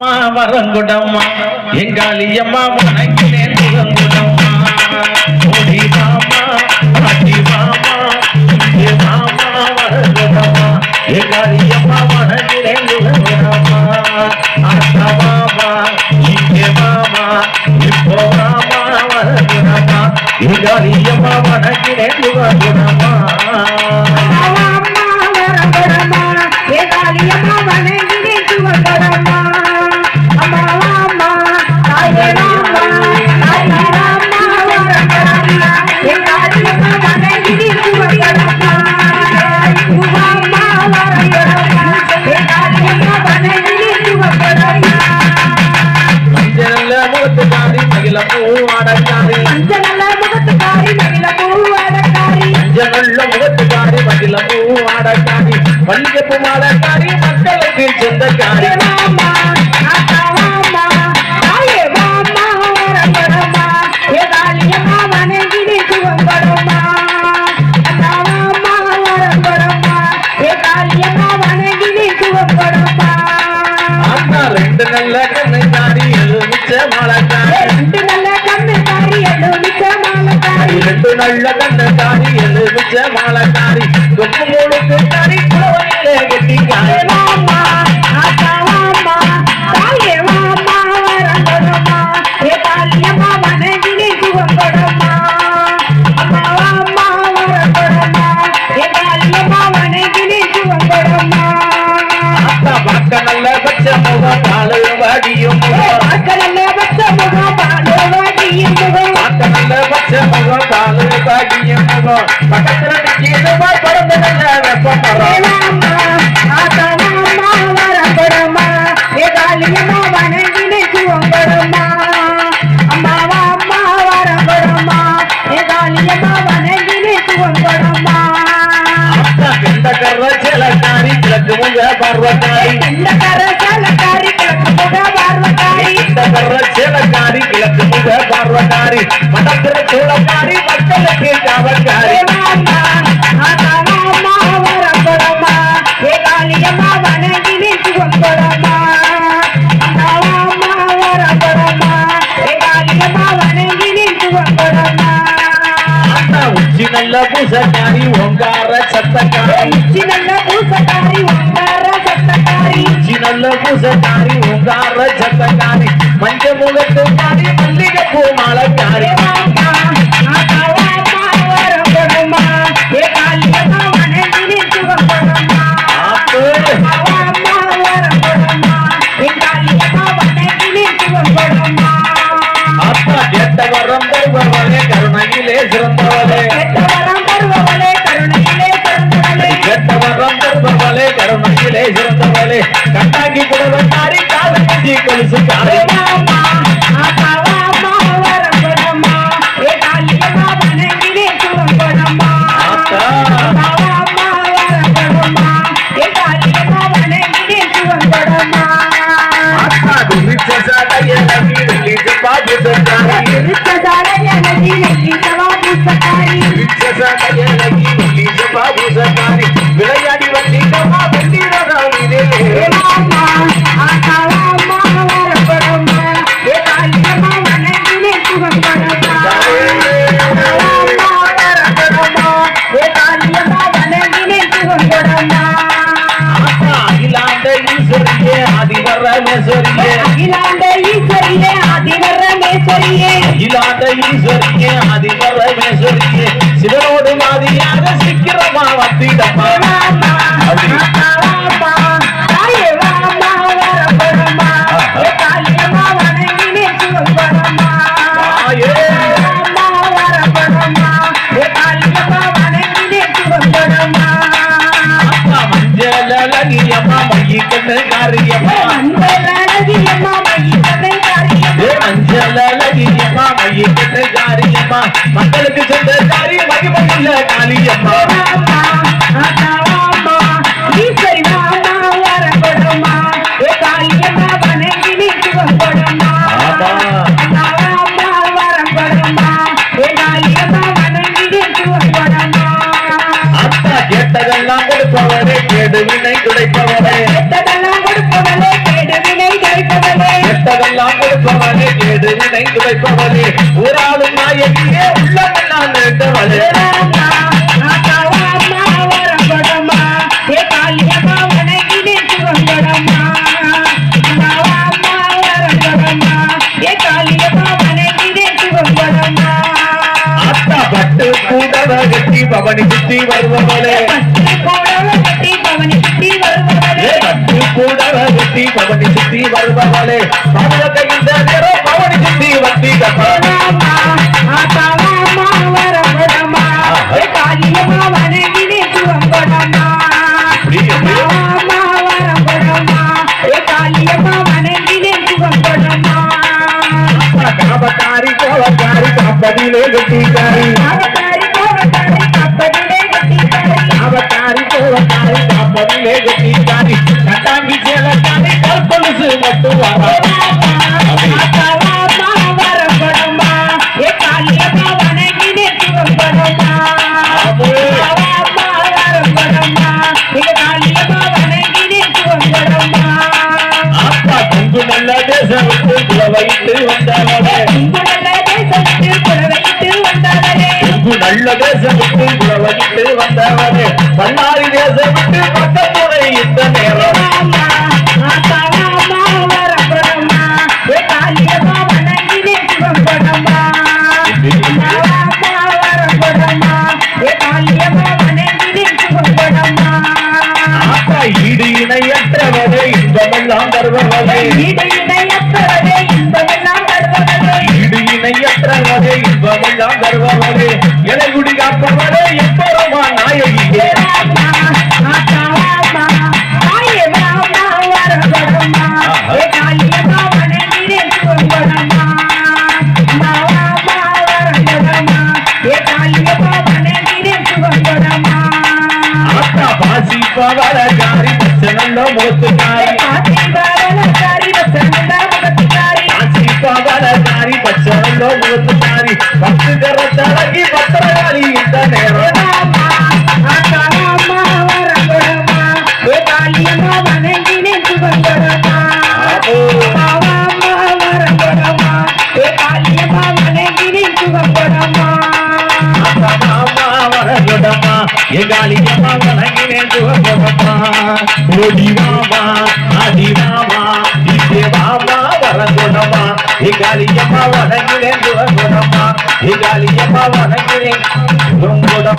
அம்மா வரங்குடம்மா. எங்காளியம்மா உனக்கிலே துறங்குடம்மா ஓடி மாமா பாட்டி மாமா இங்கே மாமா வரங்குடம்மா. எங்காளியம்மா உனக்கிலே துறங்குடம்மா அத்தா மாமா இங்கே மாமா இப்போ மாமா வரங்குடம்மா. மகிழ பூவாடக்காரி மஞ்சளுள்ள முகத்துக்காரி மகிழ பூவாடக்காரி மல்லிகைப்பூ மாடக்காரி மக்களுக்கு சொந்தக்காரி. ரெண்டு நல்ல கண்ணுக்காரி எலுமிச்ச மாலக்காரி கொப்பு மூணுக்கு காரி குளவையிலே அத்தா பார்க்க நல்ல பச்சை முகம் வடியும் பார்க்க நல்ல பாலு வடியும் முகம் பக்கத்துல நிற்கிறவா பிறந்த நல்ல வெப்பம் மரம் அத்தா கெண்ட கர்ற சேலக்காரி கிழக்கு முக பர்வக்காரி கெண்ட கர்ற சேலக்காரி கிழக்கு முக பர்வக்காரி மடக்கிற சோளக்காரி மக்களுக்கு காவல்காரி உச்சி நல்ல பூசக்காரி ஓங்கார சத்தக்காரி. உச்சி நல்ல பூசக்காரி ஓங்கார சத்தக்காரி மஞ்ச முகத்துக்காரி மல்லிகை பூ மாலக்காரி ஆப்பு. வரம் தருபவளே கருணையிலே சிறந்தவளே. கருணையிலே சிறந்தவளே. கட்டாங்கி குடவக்காரி காலஞ்சி கொலுசுக்காரி ஆத்தா ஆத்தா துரிச்ச அதிவரமேஸ்வரியே அகிலாண்ட ஈஸ்வரியே அதிவரமேஸ்வரியே அகிலாண்ட ஈஸ்வரியே அதிவரமேஸ்வரியே சிவனோடு மாதிரியாக சீக்கிரமா வந்திடமா மஞ்சள் அழகியம்மா மையி கண்ணு காரியம்மா ஏ மஞ்சள் அழகியம்மா மையி கண்ணு காரியம்மா. மக்களுக்கு சொந்த காரியம் மகிமையுள்ள காளியம்மா. கேடுவினை துடைப்பவனே. எத்ததெல்லாம் கொடுப்பவனே கேடுவினை துடைப்பவனே. எத்ததெல்லாம் கொடுப்பவனே கேடுவினை துடைப்பவனே. ஊராளும் நாயகியே உள்ளமெல்லாம் நிறுத்தவனே பவனி சுத்தி வருபவளே. வரப்படமா ஏ இந்த நேரம் சுவங்கடமா தீ வந்தி காப்பதிலே கட்டிக்காரி அவதாரி கோவத்தாரி கப்பலிலே கட்டித்தாரி காபத்தாரி கோவக்காரி காப்பதிலே கட்டிக்காரி கட்டாங்கி கல்கொலுசு மட்டும் வரா. அப்பா குங்கு நல்ல தேசம் விட்டு குல வைத்து வந்தவளே குங்கு நல்ல குல வைத்து வந்தவளே பன்னாரி தேசம் இன்பமெல்லாம் தருபவளே ஈடு இணையற்றவளே இன்பமெல்லாம் தருபவளே என குடி காப்பவளே எப்போரமா நாயகியே அப்பா பாசி பவள காரி பச்சனல்ல மோத்துக்காரி பாசி பவள காரி பச்சனல்ல மோத்துக்காரி பத்து கரத்தழகி பத்திரகாரி இந்த நேரம். வரகுடமா எங்காலியம்மா வணங்கினேன் சுகபோகமா ஓடி மாமா ஆடி மாமா இங்கே மாமா வரகுடமா எங்காலியம்மா வணங்கினேன் சுகபோகமா எங்காலியம்மா வணங்கினேன்